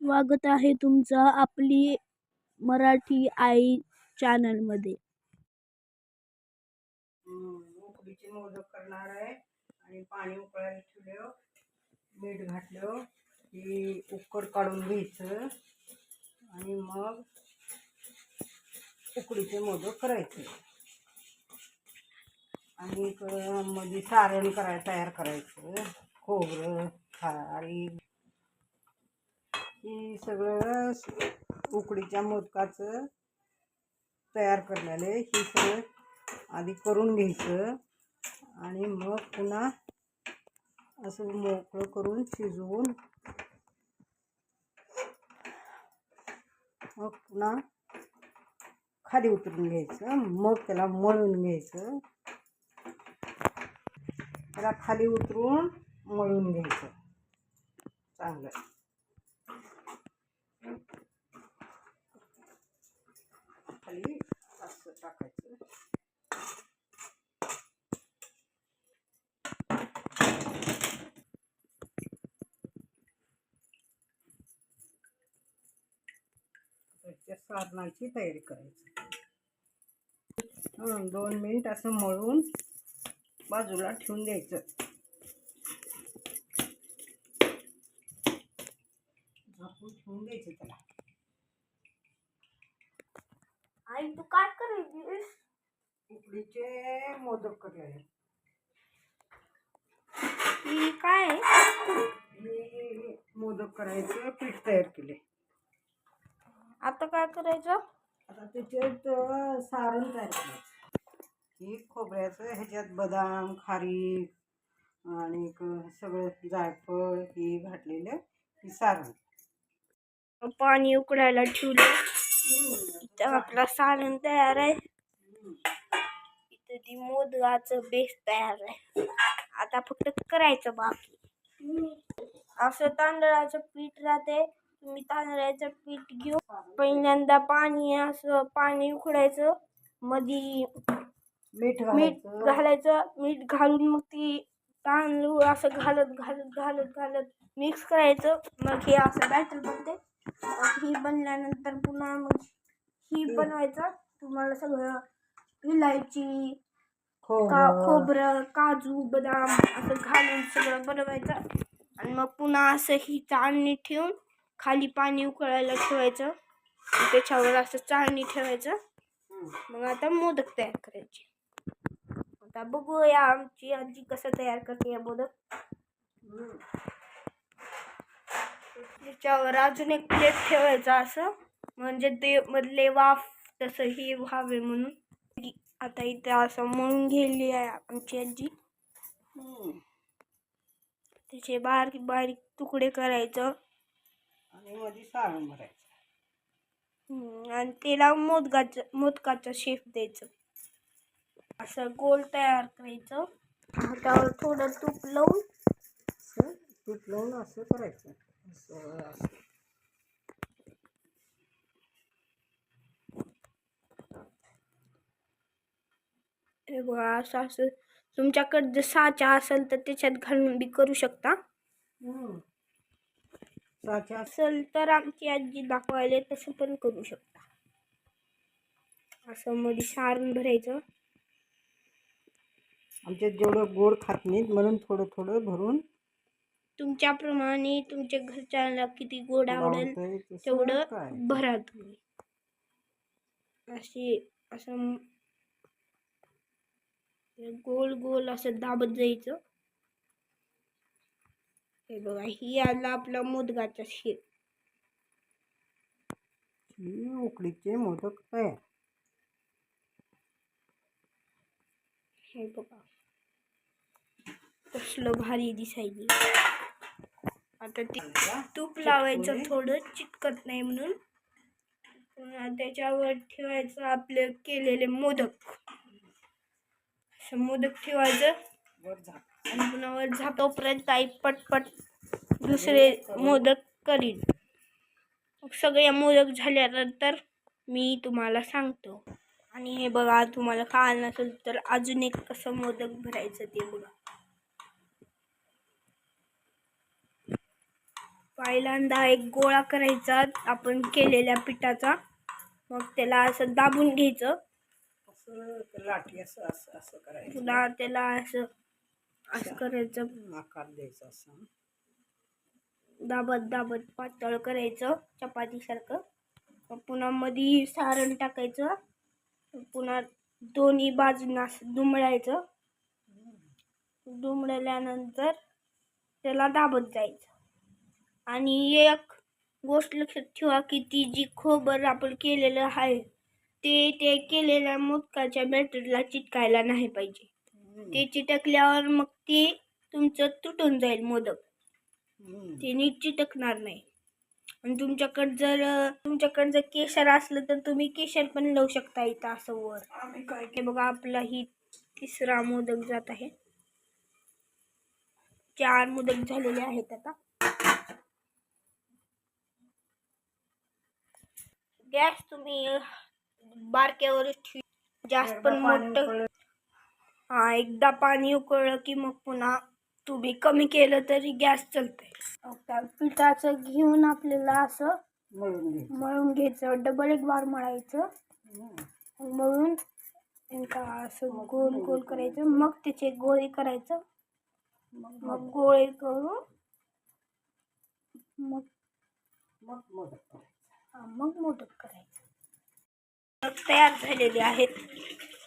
स्वागत आहे तुमचं आपली मराठी आई चॅनलमध्ये उकडीचे मोदक करणार आहे आणि पाणी उकळायला ठेवलं मीठ घातलं की उकड काढून घ्यायचं आणि मग उकडीचे मोदक करायचे. आणि मध्ये सारण कराय तयार करायचं खोबरं खारी ही सगळं उकडीच्या मोदकाचं तयार करलेलं आहे. ही सगळं आधी करून घ्यायचं आणि मग पुन्हा असं मोकळं करून शिजवून मग पुन्हा खाली उतरून घ्यायचं. मग त्याला मळून घ्यायचं. त्याला खाली उतरून मळून घ्यायचं. चांगलं खाली असं टाकायचं त्याच्या सारणाची तयारी करायची. हं, दोन मिनिट असं मळून बाजूला ठेवून द्यायचं. झाकून ठेवून द्यायचं त्याला. आई तू काय करायचीस उकडीचे मोदक ही काय मी मोदक करायचं पीठ तयार केले आता काय करायचं? आता त्याच्यात सारण तयार करायचं. ही खोबऱ्याचं ह्याच्यात बदाम खारी आणि क- सगळं जायफळ ही घातलेलं ही सारण. पाणी उकडायला ठेवलं. इथं आपलं सारण तयार आहे. इथं ती मोदकाचं बेस तयार आहे. आता फक्त करायचं बाकी. असं तांदळाचं पीठ राहते. तुम्ही तांदळाचं पीठ घेऊ. पहिल्यांदा पाणी असं पाणी उकडायचं. मधी मीठ मीठ घालायचं. मीठ घालून मग ती तांदूळ असं घालत घालत घालत घालत मिक्स करायचं. मग हे असं बॅटर बनते. ही बनल्यानंतर पुन्हा मग ही बनवायचं. तुम्हाला सगळं इलायची का खोबरं खोबरं काजू बदाम असं घालून सगळं बनवायचं. आणि मग पुन्हा असं ही चाळणी ठेवून खाली पाणी उकळायला ठेवायचं त्याच्यावर असं चाळणी ठेवायचं. मग आता मोदक तयार करायचे आता बघूया आमची आजी कसं तयार करते मोदक हं. त्याच्यावर अजून एक प्लेट ठेवायचं असं म्हणजे ते मधले वाफ तसं हे व्हावे म्हणून आता इथं असं मळून गेली आहे आमची आजी. त्याचे बारीक बारीक तुकडे करायचं आणि मध्ये सारण भरायचं. हम्म, आणि त्याला मोदकाचं मोदकाचा शेप द्यायचं. असं गोल तयार करायचं. हातावर थोडं तूप लावून. असं पीठ लावून असं करायचं. असं असं. हे बघा असं असं. तुमच्याकडे जर साचा असेल तर त्याच्यात घालून बी करू शकता. साच्या असेल तर आमची आजी दाखवायला तसं पण करू शकता. असं मध्ये सारण भरायचं. आमच्यात जेवढं गोड खात नाहीत म्हणून थोडं थोडं भरून तुमच्याप्रमाणे तुमच्या घरच्यांना किती गोड आवडेल तेवढं भरा तुम्ही. असे असं गोल गोल असं दाबत जायचं. हे बघा ही आला आपला मोदगाचा शेप उकडीचे मोदक तयार. हे बघा. कसलं भारी दिसायची आता ते तूप लावायचं थोडं चिटकत नाही म्हणून. त्याच्यावर ठेवायचं आपले केलेले मोदक. असं मोदक ठेवायचं. वर झाक आणि पुन्हा वर झापोपर्यंत आई पटपट दुसरे मोदक करीन. मग सगळे मोदक झाल्यानंतर मी तुम्हाला सांगतो. आणि हे बघा तुम्हाला कळलं नसेल तर अजून एक कसं मोदक भरायचं ते बघा. पहिल्यांदा एक गोळा करायचा आपण केलेल्या पिठाचा. मग त्याला असं दाबून घ्यायचं. असं लाठी असं असं असं करायचं. पुन्हा त्याला असं असं करायचं आकार द्यायचा असं. दाबत दाबत पातळ करायचं चपातीसारखं. पुन्हा मध्ये सारण टाकायचं. पुन्हा दोन्ही बाजूंना असं दुमडायचं. दुमडल्यानंतर त्याला दाबत जायचं. आणि एक गोष्ट लक्षात ठेवा की ती जी खोबर आपण केलेलं आहे ते ते केलेल्या मोदकाच्या बॅटरीला चिटकायला नाही पाहिजे. ते चिटकल्यावर मग ते तुमचं तुटून जाईल मोदक. ते नीट चिटकणार नाही. आणि तुमच्याकडं जर तुमच्याकडं जर केशर असलं तर तुम्ही केशर पण लावू शकता इथं असं वर. हे बघा आपला ही तिसरा मोदक जात आहे. चार मोदक झालेले आहेत आता. गॅस तुम्ही बारक्यावरच ठेव. जास्त पण मोठं एकदा पाणी उकळलं की मग पुन्हा तुम्ही कमी केलं तरी गॅस चालतंय आता पिठाचं घेऊन आपल्याला असं मळून घ्यायचं. डबल एक बार मळायचं. मळून असं गोल गोल करायचं. मग त्याचे गोळे करायचं. मग गोळे करून मग मग मोदक करायचं. हा, मग मोदक करायचं. तयार झालेले आहेत.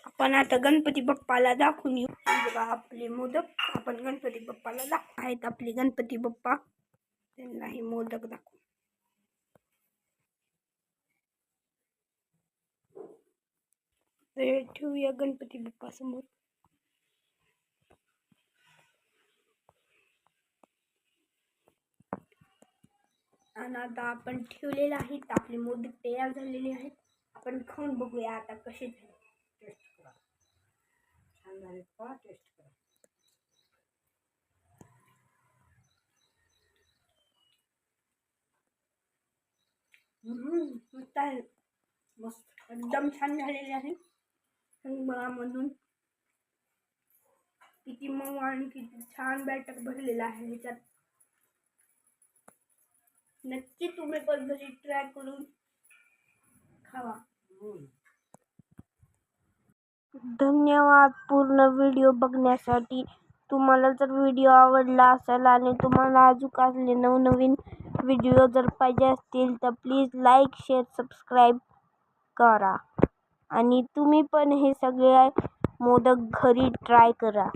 आपण आता गणपती बाप्पाला दाखवून येऊ. बघा आपले मोदक. आपण गणपती बाप्पाला दाखव. आहेत आपले गणपती बाप्पा. त्यांना हे मोदक दाखवू. तर ठेवूया गणपती बाप्पा समोर. आणि आता आपण ठेवलेले आहेत आपले मोदक तयार झालेले आहेत. आपण खाऊन बघूया आता कसे झाले. छान झालेत का? टेस्ट करा. मस्त आहे. मस्त. एकदम छान झालेले आहे. मधून किती मऊ आणि किती छान बॅटर भरलेला आहे ह्याच्यात. नक्की तुम्ही पण घरी ट्राय करून खावा. धन्यवाद पूर्ण व्हिडिओ बघण्यासाठी. तुम्हाला जर व्हिडिओ आवडला असेल आणि तुम्हाला अजून असले नवनवीन व्हिडिओ जर पाहिजे असतील तर प्लीज लाईक शेअर सबस्क्राईब करा. आणि तुम्ही पण हे सगळे मोदक घरी ट्राय करा.